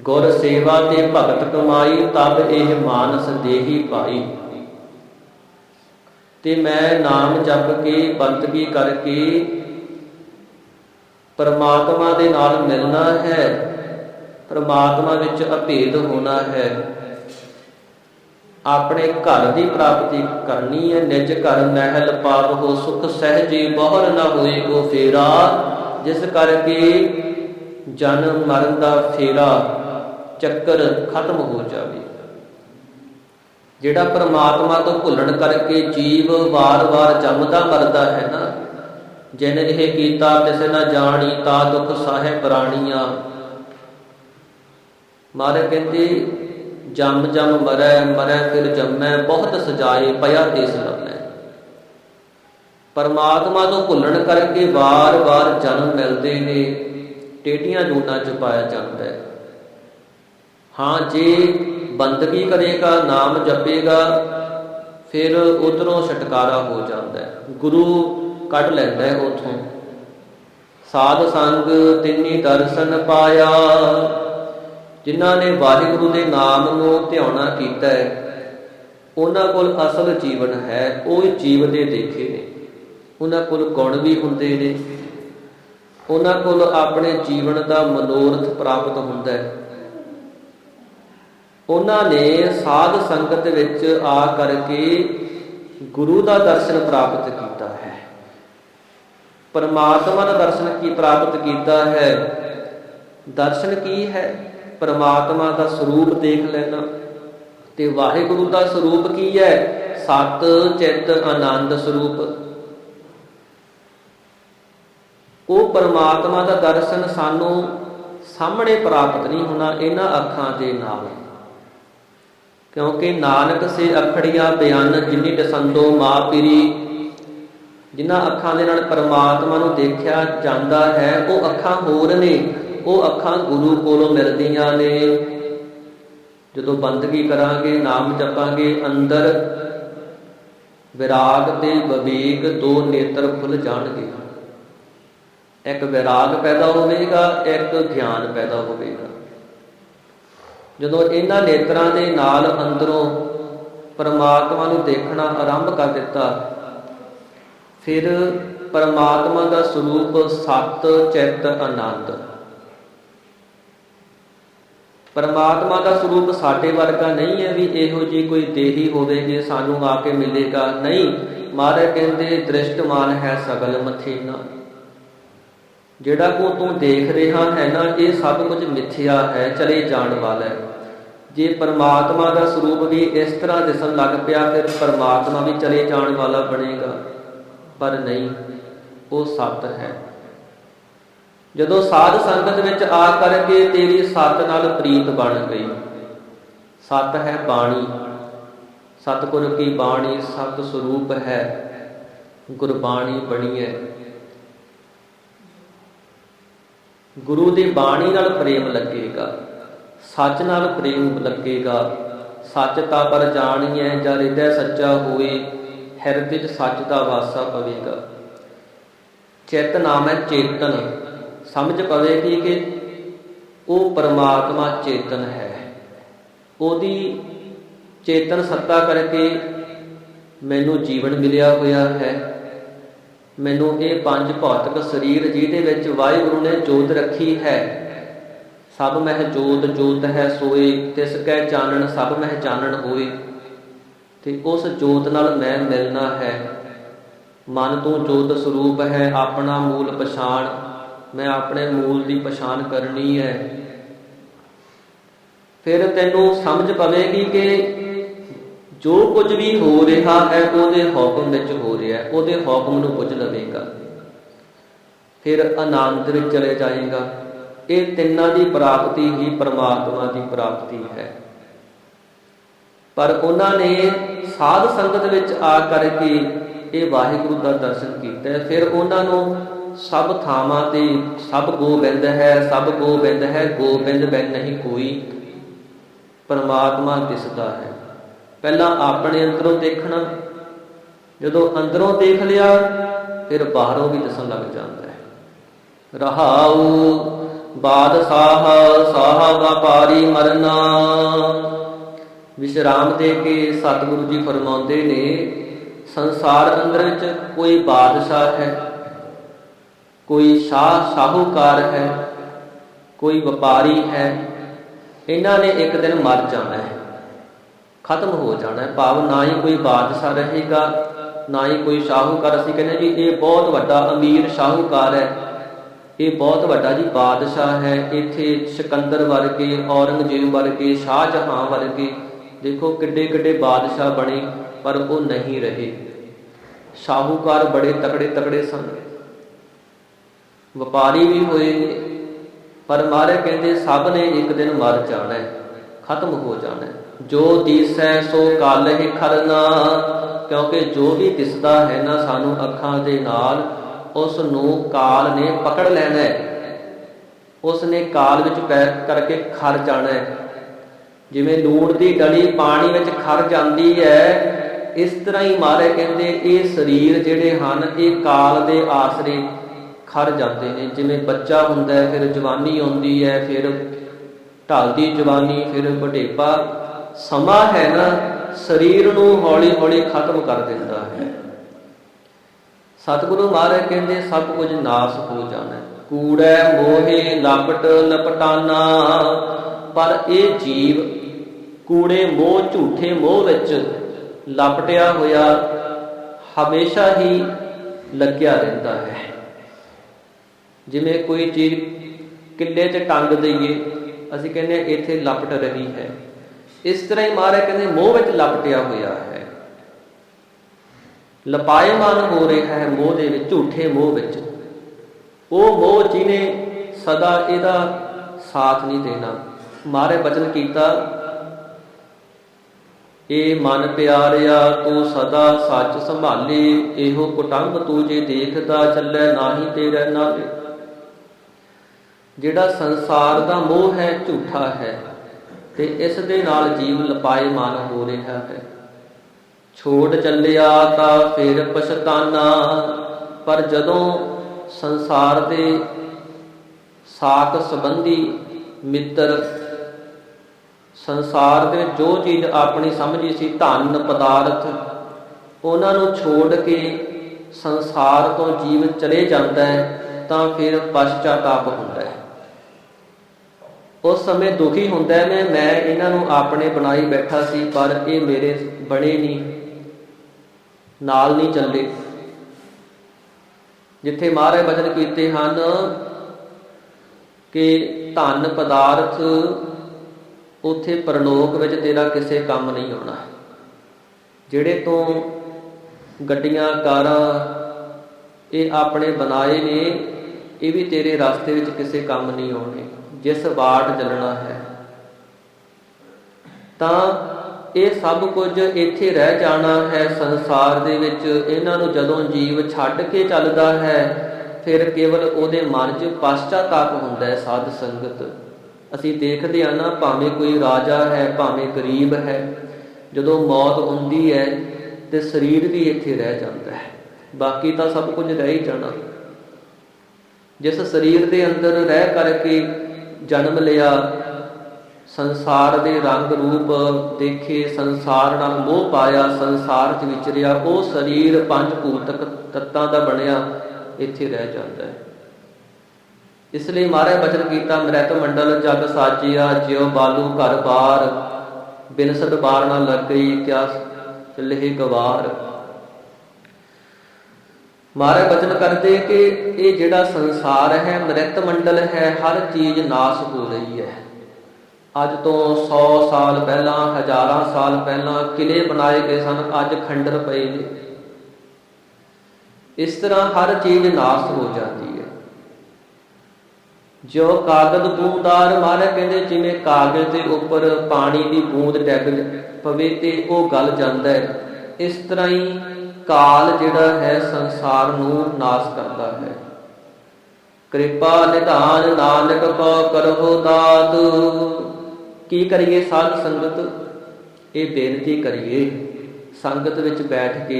ਗੁਰ ਸੇਵਾ ਤੇ ਭਗਤ ਕਮਾਈ ਤਬ ਇਹ ਮਾਨਸ ਦੇਹੀ ਪਾਈ। ਤੇ ਮੈਂ ਨਾਮ ਜਪ ਕੇ, ਬੰਦਗੀ ਕਰਕੇ ਪਰਮਾਤਮਾ ਦੇ ਨਾਲ ਮਿਲਣਾ ਹੈ, ਪਰਮਾਤਮਾ ਵਿੱਚ ਅਭੇਦ ਹੋਣਾ ਹੈ। ਆਪਣੇ ਘਰ ਦੀ ਪ੍ਰਾਪਤੀ ਕਰਨੀ ਹੈ। ਨਿਜ ਘਰ ਮਹਿਲ ਪਾਪ ਹੋ ਸੁਖ ਸਹਿਜੀ ਬਹੁਰ ਨਾ ਹੋਏ ਕੋ ਫੇਰਾ। ਜਿਸ ਕਰਕੇ ਜਨਮ ਮਰਨ ਦਾ ਫੇਰਾ ਚੱਕਰ ਖਤਮ ਹੋ ਜਾਵੇ। ਜਿਹੜਾ ਪ੍ਰਮਾਤਮਾ ਤੋਂ ਭੁੱਲਣ ਕਰਕੇ ਜੀਵ ਵਾਰ-ਵਾਰ ਜੰਮਦਾ ਮਰਦਾ ਹੈ ਨਾ, ਜਿਨ ਇਹ ਕੀਤਾ ਤਿਸ ਨਾ ਜਾਣੀ ਤਾ ਦੁਖ ਸਾਹੇ ਪ੍ਰਾਣੀਆਂ। ਮਾਰੇ ਕਹਿੰਦੇ ਜੰਮ ਜੰਮ ਮਰੈ ਮਰੈ ਫਿਰ ਜੰਮੈ, ਬਹੁਤ ਸਜਾਏ ਪਿਆ ਦੇਸ ਲੰਮੈ ਪਰਮਾਤਮਾ ਤੋਂ ਭੁੱਲਣ ਕਰਕੇ ਵਾਰ-ਵਾਰ ਜਨਮ ਮਿਲਦੇ ਨੇ ਟੇਡੀਆਂ ਜੂਨਾਂ ਚ ਪਾਇਆ ਜਾਂਦਾ ਹੈ। ਹਾਂ, ਜੇ ਬੰਦਗੀ ਕਰੇਗਾ, ਨਾਮ ਜਪੇਗਾ, ਫਿਰ ਉਧਰੋਂ ਛਟਕਾਰਾ ਹੋ ਜਾਂਦਾ ਹੈ। ਗੁਰੂ ਕੱਢ ਲੈਂਦਾ ਹੈ ਉਥੋਂ। ਸਾਧ ਸੰਗ ਤਿੰਨੀ ਦਰਸ਼ਨ ਪਾਇਆ ਜਿਨ੍ਹਾਂ ਨੇ ਵਾਹਿਗੁਰੂ ਦੇ ਨਾਮ ਨੂੰ ਧਿਆਉਣਾ ਕੀਤਾ ਹੈ, ਉਹਨਾਂ ਕੋਲ ਅਸਲ ਜੀਵਨ ਹੈ, ਉਹ ਜੀਵਦੇ ਦੇਖੇ ਨੇ। ਉਹਨਾਂ ਕੋਲ ਗੁਣ ਵੀ ਹੁੰਦੇ ਨੇ। ਉਹਨਾਂ ਕੋਲ ਆਪਣੇ ਜੀਵਨ ਦਾ ਮਨੋਰਥ ਪ੍ਰਾਪਤ ਹੁੰਦਾ ਹੈ। ਉਹਨਾਂ ਨੇ ਸਾਧ ਸੰਗਤ ਵਿੱਚ ਆ ਕਰਕੇ ਗੁਰੂ ਦਾ ਦਰਸ਼ਨ ਪ੍ਰਾਪਤ ਕੀਤਾ ਹੈ। ਪਰਮਾਤਮਾ ਦਾ ਦਰਸ਼ਨ ਕੀ ਪ੍ਰਾਪਤ ਕੀਤਾ ਹੈ? ਦਰਸ਼ਨ ਕੀ ਹੈ? ਪਰਮਾਤਮਾ ਦਾ ਸਰੂਪ ਦੇਖ ਲੈਣਾ। ਤੇ ਵਾਹਿਗੁਰੂ ਦਾ ਸਰੂਪ ਕੀ ਹੈ? ਸਤ ਚਿੱਤ ਆਨੰਦ ਸਰੂਪ। ਉਹ ਪਰਮਾਤਮਾ ਦਾ ਦਰਸ਼ਨ ਸਾਨੂੰ ਸਾਹਮਣੇ ਪ੍ਰਾਪਤ ਨਹੀਂ ਹੋਣਾ ਇਹਨਾਂ ਅੱਖਾਂ ਦੇ ਨਾਲ। ਕਿਉਂਕਿ ਨਾਨਕ ਸੇ ਅਖੜੀਆਂ ਬਿਆਨ ਜਿਨੀ ਦਸੰਦੋ ਮਾ ਪੀਰੀ। ਜਿਨ੍ਹਾਂ ਅੱਖਾਂ ਦੇ ਨਾਲ ਪਰਮਾਤਮਾ ਨੂੰ ਦੇਖਿਆ ਜਾਂਦਾ ਹੈ, ਉਹ ਅੱਖਾਂ ਹੋਰ ਨੇ। ਉਹ ਅੱਖਾਂ ਗੁਰੂ ਕੋਲੋਂ ਮਿਲਦੀਆਂ ਨੇ। ਜਦੋਂ ਬੰਦਗੀ ਕਰਾਂਗੇ, ਨਾਮ ਜਪਾਂਗੇ, ਅੰਦਰ ਵਿਰਾਗ ਤੇ ਵਿਵੇਕ ਦੋ ਨੇਤਰ ਖੁੱਲ ਜਾਣਗੇ। ਇੱਕ ਵਿਰਾਗ ਪੈਦਾ ਹੋਵੇਗਾ, ਇੱਕ ਗਿਆਨ ਪੈਦਾ ਹੋਵੇਗਾ। ਜਦੋਂ ਇਹਨਾਂ ਨੇਤਰਾਂ ਦੇ ਨਾਲ ਅੰਦਰੋਂ ਪਰਮਾਤਮਾ ਨੂੰ ਦੇਖਣਾ ਆਰੰਭ ਕਰ ਦਿੱਤਾ, ਫਿਰ ਪਰਮਾਤਮਾ ਦਾ ਸਰੂਪ ਸਤ ਚਿੱਤ ਆਨੰਦ। ਪਰਮਾਤਮਾ ਦਾ ਸਰੂਪ ਸਾਡੇ ਵਰਗਾ ਨਹੀਂ ਹੈ ਵੀ ਇਹੋ ਜੀ ਕੋਈ ਦੇਹੀ ਹੋਵੇ ਜੇ ਸਾਨੂੰ ਆ ਕੇ ਮਿਲੇਗਾ। ਨਹੀਂ, ਮਹਾਰਾਜ ਕਹਿੰਦੇ, ਦ੍ਰਿਸ਼ਟਮਾਨ ਹੈ ਸਗਲ ਮਥੇਨਾ। ਜਿਹੜਾ ਕੋ ਤੂੰ ਦੇਖ ਰਿਹਾ ਹੈ ਨਾ, ਇਹ ਸਭ ਕੁਝ ਮਿੱਥਿਆ ਹੈ, ਚਲੇ ਜਾਣ ਵਾਲਾ ਹੈ। ਜੇ ਪਰਮਾਤਮਾ ਦਾ ਸਰੂਪ ਵੀ ਇਸ ਤਰ੍ਹਾਂ ਦਿਸਣ ਲੱਗ ਪਿਆ, ਫਿਰ ਪਰਮਾਤਮਾ ਵੀ ਚਲੇ ਜਾਣ ਵਾਲਾ ਬਣੇਗਾ। ਪਰ ਨਹੀਂ, ਉਹ ਸਤ ਹੈ। ਜਦੋਂ ਸਾਧ ਸੰਗਤ ਵਿੱਚ ਆ ਕਰਕੇ ਤੇਰੀ ਸਤ ਨਾਲ ਪ੍ਰੀਤ ਬਣ ਗਈ। ਸਤ ਹੈ ਬਾਣੀ। ਸਤਿਗੁਰ ਕੀ ਬਾਣੀ, ਸਤ ਸਰੂਪ ਹੈ। ਗੁਰਬਾਣੀ ਬਣੀ ਹੈ। ਗੁਰੂ ਦੀ ਬਾਣੀ ਨਾਲ ਪ੍ਰੇਮ ਲੱਗੇਗਾ। ਸੱਚ ਨਾਲ ਪ੍ਰੇਮ ਲੱਗੇਗਾ। ਸੱਚ ਤਾਂ ਪਰ ਜਾਣੀਐ, ਜਦ ਹਿਰਦੈ ਸੱਚਾ ਹੋਏ ਹਿਰਦੇ 'ਚ ਸੱਚ ਦਾ ਵਾਸਾ ਪਵੇਗਾ। ਚਿੱਤ ਨਾਮ ਹੈ ਚੇਤਨ। ਸਮਝ ਪਵੇਗੀ ਕਿ ਉਹ ਪਰਮਾਤਮਾ ਚੇਤਨ ਹੈ। ਉਹਦੀ ਚੇਤਨ ਸੱਤਾ ਕਰਕੇ ਮੈਨੂੰ ਜੀਵਨ ਮਿਲਿਆ ਹੋਇਆ ਹੈ। ਮੈਨੂੰ ਇਹ ਪੰਜ ਭੌਤਿਕ ਸਰੀਰ ਜਿਹਦੇ ਵਿੱਚ ਵਾਹਿਗੁਰੂ ਨੇ ਜੋਤ ਰੱਖੀ ਹੈ। ਸਭ ਮਹਿ ਜੋਤ ਜੋਤ ਹੈ ਸੋਏ, ਤਿਸ ਕੈ ਚਾਨਣ ਸਭ ਮਹਿ ਚਾਨਣ ਹੋਏ। ਤੇ ਉਸ ਜੋਤ ਨਾਲ ਮੈਂ ਮਿਲਣਾ ਹੈ। ਮਨ ਤੋਂ ਜੋਤ ਸਰੂਪ ਹੈ ਆਪਣਾ ਮੂਲ ਪਛਾਣ। ਮੈਂ ਆਪਣੇ ਮੂਲ ਦੀ ਪਛਾਣ ਕਰਨੀ ਹੈ। ਫਿਰ ਤੈਨੂੰ ਸਮਝ ਪਵੇਗੀ ਕਿ ਜੋ ਕੁਝ ਵੀ ਹੋ ਰਿਹਾ ਹੈ, ਉਹਦੇ ਹੁਕਮ ਵਿੱਚ ਹੋ ਰਿਹਾ ਹੈ। ਉਹਦੇ ਹੁਕਮ ਨੂੰ ਕੁਝ ਲਵੇਗਾ। ਫਿਰ ਆਨੰਦ ਵਿੱਚ ਚਲੇ ਜਾਏਗਾ। ਇਹ ਤਿੰਨਾਂ ਦੀ ਪ੍ਰਾਪਤੀ ਹੀ ਪਰਮਾਤਮਾ ਦੀ ਪ੍ਰਾਪਤੀ ਹੈ। ਪਰ ਉਹਨਾਂ ਨੇ ਸਾਧ ਸੰਗਤ ਵਿੱਚ ਆ ਕਰਕੇ ਇਹ ਵਾਹਿਗੁਰੂ ਦਾ ਦਰਸ਼ਨ ਕੀਤਾ ਫਿਰ ਉਹਨਾਂ ਨੂੰ ਸਭ ਥਾਵਾਂ ਤੇ ਸਭ ਗੋਬਿੰਦ ਹੈ, ਸਭ ਗੋਬਿੰਦ ਹੈ, ਗੋਬਿੰਦ ਬਿਨ ਨਹੀਂ ਕੋਈ। ਪਰਮਾਤਮਾ ਦਿਸਦਾ ਹੈ। ਪਹਿਲਾਂ ਆਪਣੇ ਅੰਦਰੋਂ ਦੇਖਣਾ, ਜਦੋਂ ਅੰਦਰੋਂ ਦੇਖ ਲਿਆ, ਫਿਰ ਬਾਹਰੋਂ ਵੀ ਦਿਸਣ ਲੱਗ ਜਾਂਦਾ ਹੈ। ਰਹਾਉ ਬਾਦਸ਼ਾਹ, ਸਾਹ ਵਪਾਰੀ ਮਰਨਾ। ਵਿਸ਼ਰਾਮ ਦੇ ਕੇ ਸਤਿਗੁਰੂ ਜੀ ਫਰਮਾਉਂਦੇ ਨੇ, ਸੰਸਾਰ ਅੰਦਰ ਵਿੱਚ ਕੋਈ ਬਾਦਸ਼ਾਹ ਹੈ। ਕੋਈ ਸ਼ਾਹ ਸ਼ਾਹੂਕਾਰ ਹੈ, ਕੋਈ ਵਪਾਰੀ ਹੈ, ਇਹਨਾਂ ਨੇ ਇੱਕ ਦਿਨ ਮਰ ਜਾਣਾ ਹੈ। ਖਤਮ ਹੋ ਜਾਣਾ ਹੈ। ਭਾਵ ਨਾ ਹੀ ਕੋਈ ਬਾਦਸ਼ਾਹ ਰਹੇਗਾ, ਨਾ ਹੀ ਕੋਈ ਸ਼ਾਹੂਕਾਰ। ਅਸੀਂ ਕਹਿੰਦੇ ਜੀ, ਇਹ ਬਹੁਤ ਵੱਡਾ ਅਮੀਰ ਸ਼ਾਹੂਕਾਰ ਹੈ। ਇਹ ਬਹੁਤ ਵੱਡਾ ਜੀ ਬਾਦਸ਼ਾਹ ਹੈ। ਇੱਥੇ ਸਿਕੰਦਰ ਵਰਗੇ, ਔਰੰਗਜ਼ੇਬ ਵਰਗੇ, ਸ਼ਾਹਜਹਾਂ ਵਰਗੇ, ਦੇਖੋ ਕਿੱਡੇ ਕਿੱਡੇ ਬਾਦਸ਼ਾਹ ਬਣੇ, ਪਰ ਉਹ ਨਹੀਂ ਰਹੇ। ਸ਼ਾਹੂਕਾਰ ਬੜੇ ਤਕੜੇ ਤਕੜੇ ਸਨ। ਵਪਾਰੀ ਵੀ ਹੋਏ, ਪਰ ਮਾਰੇ ਕਹਿੰਦੇ ਸਭ ਨੇ ਇੱਕ ਦਿਨ ਮਰ ਜਾਣਾ ਹੈ, ਖਤਮ ਹੋ ਜਾਣਾ ਹੈ। ਜੋ ਦਿਸੈ ਸੋ ਕਾਲ ਹੀ ਖਰਨਾ ਕਿਉਂਕਿ ਜੋ ਵੀ ਦਿਸਦਾ ਹੈ ਨਾ ਸਾਨੂੰ ਅੱਖਾਂ ਦੇ ਨਾਲ ਉਸ ਨੂੰ ਕਾਲ ਨੇ ਪਕੜ ਲੈਣਾ ਹੈ। ਉਸ ਨੇ ਕਾਲ ਵਿੱਚ ਪੈਰ ਕਰਕੇ ਖਰ ਜਾਣਾ ਹੈ। ਜਿਵੇਂ ਲੂਣ ਦੀ ਡਲੀ ਪਾਣੀ ਵਿੱਚ ਖਰ ਜਾਂਦੀ ਹੈ, ਇਸ ਤਰ੍ਹਾਂ ਹੀ ਮਾਰੇ ਕਹਿੰਦੇ ਇਹ ਸਰੀਰ ਜਿਹੜੇ ਹਨ, ਇਹ ਕਾਲ ਦੇ ਆਸਰੇ ਖਰ ਜਾਂਦੇ ਨੇ। ਜਿਵੇਂ ਬੱਚਾ ਹੁੰਦਾ ਹੈ, ਫਿਰ ਜਵਾਨੀ ਆਉਂਦੀ ਹੈ, ਫਿਰ ਢਲਦੀ ਜਵਾਨੀ, ਫਿਰ ਬੁਢੇਪਾ ਸਮਾਂ ਹੈ ਨਾ, ਸਰੀਰ ਨੂੰ ਹੌਲੀ ਹੌਲੀ ਖਤਮ ਕਰ ਦਿੰਦਾ ਹੈ। ਸਤਿਗੁਰੂ ਮਹਾਰਾਜ ਕਹਿੰਦੇ, ਸਭ ਕੁਝ ਨਾਸ ਹੋ ਜਾਣਾ। ਕੂੜੈ ਮੋਹੇ ਲਪਟ, ਲਪਟਾਨਾ। ਪਰ ਇਹ ਜੀਵ ਕੂੜੇ, ਮੋਹ, ਝੂਠੇ ਮੋਹ ਵਿੱਚ ਲਪਟਿਆ ਹੋਇਆ ਹਮੇਸ਼ਾ ਹੀ ਲੱਗਿਆ ਰਹਿੰਦਾ ਹੈ। ਜਿਵੇਂ ਕੋਈ ਚੀਜ਼ ਕਿੱਲੇ 'ਚ ਟੰਗ ਦਈਏ, ਅਸੀਂ ਕਹਿੰਦੇ ਇੱਥੇ ਲਪਟ ਰਹੀ ਹੈ। ਇਸ ਤਰ੍ਹਾਂ ਹੀ ਮਹਾਰਾਜ ਕਹਿੰਦੇ ਮੋਹ ਵਿੱਚ ਲਪਟਿਆ ਹੋਇਆ ਹੈ। ਲਪਾਇਮਾਨ ਹੋ ਰਿਹਾ ਹੈ ਮੋਹ ਦੇ ਵਿੱਚ, ਝੂਠੇ ਮੋਹ ਵਿੱਚ। ਉਹ ਮੋਹ ਜਿਹਨੇ ਸਦਾ ਇਹਦਾ ਸਾਥ ਨਹੀਂ ਦੇਣਾ। ਮਾਰੇ ਬਚਨ ਕੀਤਾ ਇਹ ਮਨ ਪਿਆਰਿਆ, ਤੂੰ ਸਦਾ ਸੱਚ ਸੰਭਾਲੇ, ਇਹੋ ਕੁਟੰਬ ਤੂੰ ਜੇ ਦੇਖਦਾ, ਚੱਲੇ ਨਾਹੀ ਤੇਰੇ ਨਾਲੇ। ਜਿਹੜਾ ਸੰਸਾਰ ਦਾ ਮੋਹ ਹੈ, ਝੂਠਾ ਹੈ, ਤੇ ਇਸ ਦੇ ਨਾਲ ਜੀਵ ਲਪਾਇਮਾਨ ਹੋ ਰਿਹਾ ਹੈ। ਛੋੜ ਚੱਲਿਆ ਤਾਂ ਫਿਰ ਪਛਤਾਨਾ, ਪਰ ਜਦੋਂ ਸੰਸਾਰ ਦੇ ਸਾਕ ਸੰਬੰਧੀ ਮਿੱਤਰ ਸੰਸਾਰ ਦੇ ਜੋ ਚੀਜ਼ ਆਪਣੀ ਸਮਝੀ ਸੀ, ਧਨ, ਪਦਾਰਥ, ਉਹਨਾਂ ਨੂੰ ਛੋੜ ਕੇ ਸੰਸਾਰ ਤੋਂ ਜੀਵ ਚਲੇ ਜਾਂਦਾ ਹੈ, ਤਾਂ ਫਿਰ ਪਛਤਾਤਾਪ ਹੁੰਦਾ ਉਸ ਸਮੇਂ ਦੁਖੀ ਹੁੰਦਾ ਹੈ ਮੈਂ ਮੈਂ ਇਹਨਾਂ ਨੂੰ ਆਪਣੇ ਬਣਾਈ ਬੈਠਾ ਸੀ, ਪਰ ਇਹ ਮੇਰੇ ਬਣੇ ਨਹੀਂ, ਨਾਲ ਨਹੀਂ ਚੱਲੇ। ਜਿੱਥੇ ਮਹਾਰਾਜ ਬਚਨ ਕੀਤੇ ਹਨ ਕਿ ਧਨ ਪਦਾਰਥ, ਉਥੇ ਪਰਲੋਕ ਵਿੱਚ ਤੇਰਾ ਕਿਸੇ ਕੰਮ ਨਹੀਂ ਆਉਣਾ। ਜਿਹੜੇ ਤੋਂ ਗੱਡੀਆਂ, ਕਾਰਾਂ ਇਹ ਆਪਣੇ ਬਣਾਏ ਨੇ, ਇਹ ਵੀ ਤੇਰੇ ਰਸਤੇ ਵਿੱਚ ਕਿਸੇ ਕੰਮ ਨਹੀਂ ਆਉਣੇ। ਜਿਸ ਬਾਟ ਚੱਲਣਾ ਹੈ। ਤਾਂ ਇਹ ਸਭ ਕੁਝ ਇੱਥੇ ਰਹਿ ਜਾਣਾ ਹੈ ਸੰਸਾਰ ਦੇ ਵਿੱਚ। ਇਹਨਾਂ ਨੂੰ ਜਦੋਂ ਜੀਵ ਛੱਡ ਕੇ ਚੱਲਦਾ ਹੈ, ਫਿਰ ਕੇਵਲ ਉਹਦੇ ਮਨ 'ਚ ਪਛਤਾਤਾਪ ਹੁੰਦਾ ਹੈ ਸਾਧ ਸੰਗਤ। ਅਸੀਂ ਦੇਖਦੇ ਆ ਨਾ, ਭਾਵੇਂ ਕੋਈ ਰਾਜਾ ਹੈ, ਭਾਵੇਂ ਗਰੀਬ ਹੈ, ਜਦੋਂ ਮੌਤ ਹੁੰਦੀ ਹੈ ਤੇ ਸਰੀਰ ਵੀ ਇੱਥੇ ਰਹਿ ਜਾਂਦਾ ਹੈ। ਬਾਕੀ ਤਾਂ ਸਭ ਕੁਝ ਰਹਿ ਹੀ ਜਾਣਾ। ਜਿਸ ਸਰੀਰ ਦੇ ਅੰਦਰ ਰਹਿ ਕਰਕੇ ਜਨਮ ਲਿਆ, ਸੰਸਾਰ ਦੇ ਰੰਗ ਰੂਪ ਦੇਖੇ, ਸੰਸਾਰ ਨਾਲ ਮੋਹ ਪਾਇਆ, ਸੰਸਾਰ 'ਚ ਵਿਚਰਿਆ, ਉਹ ਸਰੀਰ ਪੰਜ ਭੂਤਕ ਤੱਤਾਂ ਦਾ ਬਣਿਆ, ਇੱਥੇ ਰਹਿ ਜਾਂਦਾ ਹੈ। ਇਸ ਲਈ ਮਾਰੇ ਬਚਨ ਕੀਤਾ, ਮ੍ਰਿਤ ਮੰਡਲ ਜਗ ਸਾਜਿਆ, ਜਿਉ ਬਾਲੂ ਘਰ ਬਾਰ ਬਿਨਸਤ ਬਾਰ ਨਾ ਲੱਗਈ, ਕਿਆ ਚੱਲੇ ਗਵਾਰ। ਮਹਾਰਾਜ ਬਚਨ ਕਰਦੇ ਕਿ ਇਹ ਜਿਹੜਾ ਸੰਸਾਰ ਹੈ, ਮ੍ਰਿਤ ਮੰਡਲ ਹੈ, ਹਰ ਚੀਜ਼ ਨਾਸ ਹੋ ਰਹੀ ਹੈ। ਅੱਜ ਤੋਂ 100 ਸਾਲ ਪਹਿਲਾਂ, ਹਜ਼ਾਰਾਂ ਸਾਲ ਪਹਿਲਾਂ ਕਿਲੇ ਬਣਾਏ ਗਏ ਸਨ, ਅੱਜ ਖੰਡਰ ਪਏ ਨੇ। ਇਸ ਤਰ੍ਹਾਂ ਹਰ ਚੀਜ਼ ਨਾਸ ਹੋ ਜਾਂਦੀ ਹੈ। ਜੋ ਕਾਗਜ਼ ਬੂੰਦਾਰ ਮਾਰੇ ਕਹਿੰਦੇ, ਜਿਵੇਂ ਕਾਗਜ਼ ਦੇ ਉੱਪਰ ਪਾਣੀ ਦੀ ਬੂੰਦ ਡਿੱਗ ਪਵੇ ਤੇ ਉਹ ਗਲ ਜਾਂਦਾ ਹੈ। ਇਸ ਤਰ੍ਹਾਂ ਹੀ ਕਾਲ ਜਿਹੜਾ ਹੈ ਸੰਸਾਰ ਨੂੰ ਨਾਸ ਕਰਦਾ ਹੈ। ਕਿਰਪਾ ਨਿਧਾਨ ਨਾਨਕ ਕੋ ਕਰੋ ਦਾਤ ਕੀ ਕਰੀਏ ਸਾਧ ਸੰਗਤ? ਇਹ ਬੇਨਤੀ ਕਰੀਏ ਸੰਗਤ ਵਿੱਚ ਬੈਠ ਕੇ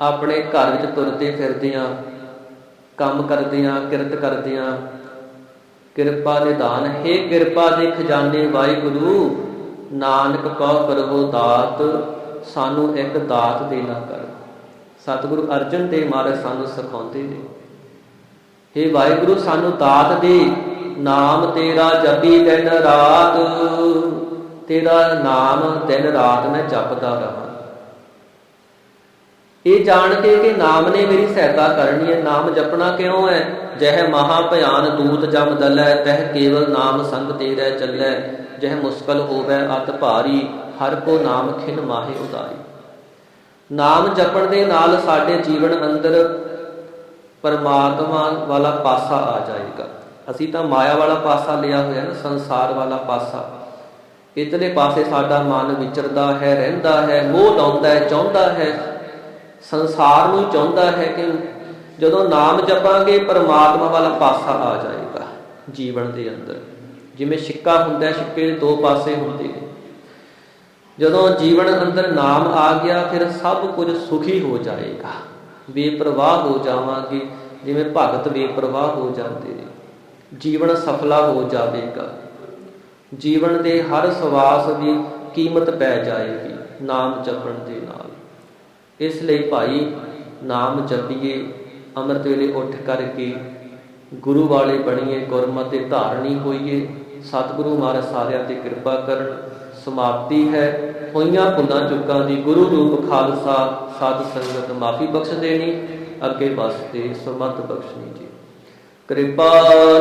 ਆਪਣੇ ਘਰ ਵਿੱਚ ਤੁਰਦੇ ਫਿਰਦੇ ਆ ਕੰਮ ਕਰਦੇ ਆ ਕਿਰਤ ਕਰਦੇ ਆ ਕਿਰਪਾ ਨਿਧਾਨ, ਹੈ ਕਿਰਪਾ ਦੇ ਖਜ਼ਾਨੇ ਵਾਹਿਗੁਰੂ, ਨਾਨਕ ਕੋ ਕਰੋ ਦਾਤ ਸਾਨੂੰ ਇੱਕ ਦਾਤ ਦੇਣਾ ਕਰ। ਸਤਿਗੁਰੂ ਅਰਜਨ ਦੇਵ ਮਹਾਰਾਜ ਸਾਨੂੰ ਸਿਖਾਉਂਦੇ ਨੇ। हे ਵਾਹਿਗੁਰੂ, ਸਾਨੂੰ ਦਾਤ ਦੇ। ਨਾਮ ਤੇਰਾ ਜਪੀ ਦਿਨ ਰਾਤ। ਤੇਰਾ ਨਾਮ ਦਿਨ ਰਾਤ ਮੈਂ ਜਪਦਾ ਰਹਾ। ਇਹ ਜਾਣ ਕੇ ਕਿ ਨਾਮ ਨੇ ਮੇਰੀ ਸਹਾਇਤਾ ਕਰਨੀ ਹੈ। ਨਾਮ ਜਪਣਾ ਕਿਉਂ ਹੈ? ਜਹ ਮਹਾ ਭਿਆਨ ਦੂਤ ਜਮ ਦਲੈ, ਤਹ ਕੇਵਲ ਨਾਮ ਸੰਗ ਤੇਰੇ ਚੱਲੈ। ਜਹ ਮੁਸਕਲ ਹੋਵੇ ਅਤ ਭਾਰੀ, ਹਰ ਕੋ ਨਾਮ ਖਿਨ ਮਾਹੇ ਉਦਾਰੀ ਨਾਮ ਜਪਣ ਦੇ ਨਾਲ ਸਾਡੇ ਜੀਵਨ ਅੰਦਰ ਪਰਮਾਤਮਾ ਵਾਲਾ ਪਾਸਾ ਆ ਜਾਏਗਾ। ਅਸੀਂ ਤਾਂ ਮਾਇਆ ਵਾਲਾ ਪਾਸਾ ਲਿਆ ਹੋਇਆ ਨਾ, ਸੰਸਾਰ ਵਾਲਾ ਪਾਸਾ। ਇਤਨੇ ਪਾਸੇ ਸਾਡਾ ਮਨ ਵਿਚਰਦਾ ਹੈ, ਰਹਿੰਦਾ ਹੈ, ਮੋਹ ਲਾਉਂਦਾ ਹੈ, ਚਾਹੁੰਦਾ ਹੈ। ਸੰਸਾਰ ਨੂੰ ਚਾਹੁੰਦਾ ਹੈ ਕਿ ਜਦੋਂ ਨਾਮ ਜਪਾਂਗੇ, ਪਰਮਾਤਮਾ ਵਾਲਾ ਪਾਸਾ ਆ ਜਾਏਗਾ ਜੀਵਨ ਦੇ ਅੰਦਰ। ਜਿਵੇਂ ਸਿੱਕਾ ਹੁੰਦਾ ਸਿੱਕੇ ਦੇ ਦੋ ਪਾਸੇ ਹੁੰਦੇ ਨੇ। ਜਦੋਂ ਜੀਵਨ ਅੰਦਰ ਨਾਮ ਆ ਗਿਆ, ਫਿਰ ਸਭ ਕੁਝ ਸੁਖੀ ਹੋ ਜਾਏਗਾ। ਬੇਪਰਵਾਹ ਹੋ ਜਾਵਾਂਗੇ, ਜਿਵੇਂ ਭਗਤ ਬੇਪਰਵਾਹ ਹੋ ਜਾਂਦੇ ਨੇ। ਜੀਵਨ ਸਫਲਾ ਹੋ ਜਾਵੇਗਾ। ਜੀਵਨ ਦੇ ਹਰ ਸਵਾਸ ਦੀ ਕੀਮਤ ਪੈ ਜਾਏਗੀ ਨਾਮ ਜਪਣ ਦੇ ਨਾਲ। ਇਸ ਲਈ ਭਾਈ, ਨਾਮ ਜਪੀਏ, ਅੰਮ੍ਰਿਤ ਵੇਲੇ ਉੱਠ ਕਰਕੇ ਗੁਰੂ ਵਾਲੇ ਬਣੀਏ, ਗੁਰਮਤਿ ਧਾਰਨੀ ਹੋਈਏ। ਸਤਿਗੁਰੂ ਮਹਾਰਾਜ ਸਾਰਿਆਂ ਤੇ ਕਿਰਪਾ ਕਰਨ, ਸਮਾਪਤੀ ਹੈ। ਹੋਈਆਂ ਭੁੱਲਾਂ ਚੁੱਕਾਂ ਦੀ ਗੁਰੂ ਰੂਪ ਖਾਲਸਾ, ਸਾਧ ਸੰਗਤ ਮਾਫੀ ਬਖਸ਼ ਦੇਣੀ ਅੱਗੇ ਵਾਸਤੇ ਸੁਮਤ ਬਖਸ਼ਣੀ ਜੀ। ਕਿਰਪਾ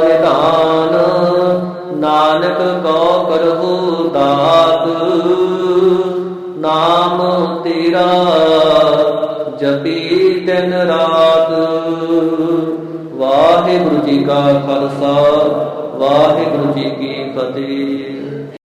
ਨਿਧਾਨ, ਨਾਨਕ ਕੋ ਕਰਹੁ ਦਾਤ, ਨਾਮ ਤੇਰਾ ਜਪੀ ਦਿਨ ਰਾਤ। ਵਾਹਿਗੁਰੂ ਜੀ ਕਾ ਖਾਲਸਾ ਵਾਹਿਗੁਰੂ ਜੀ ਕੀ ਫਤਿਹ।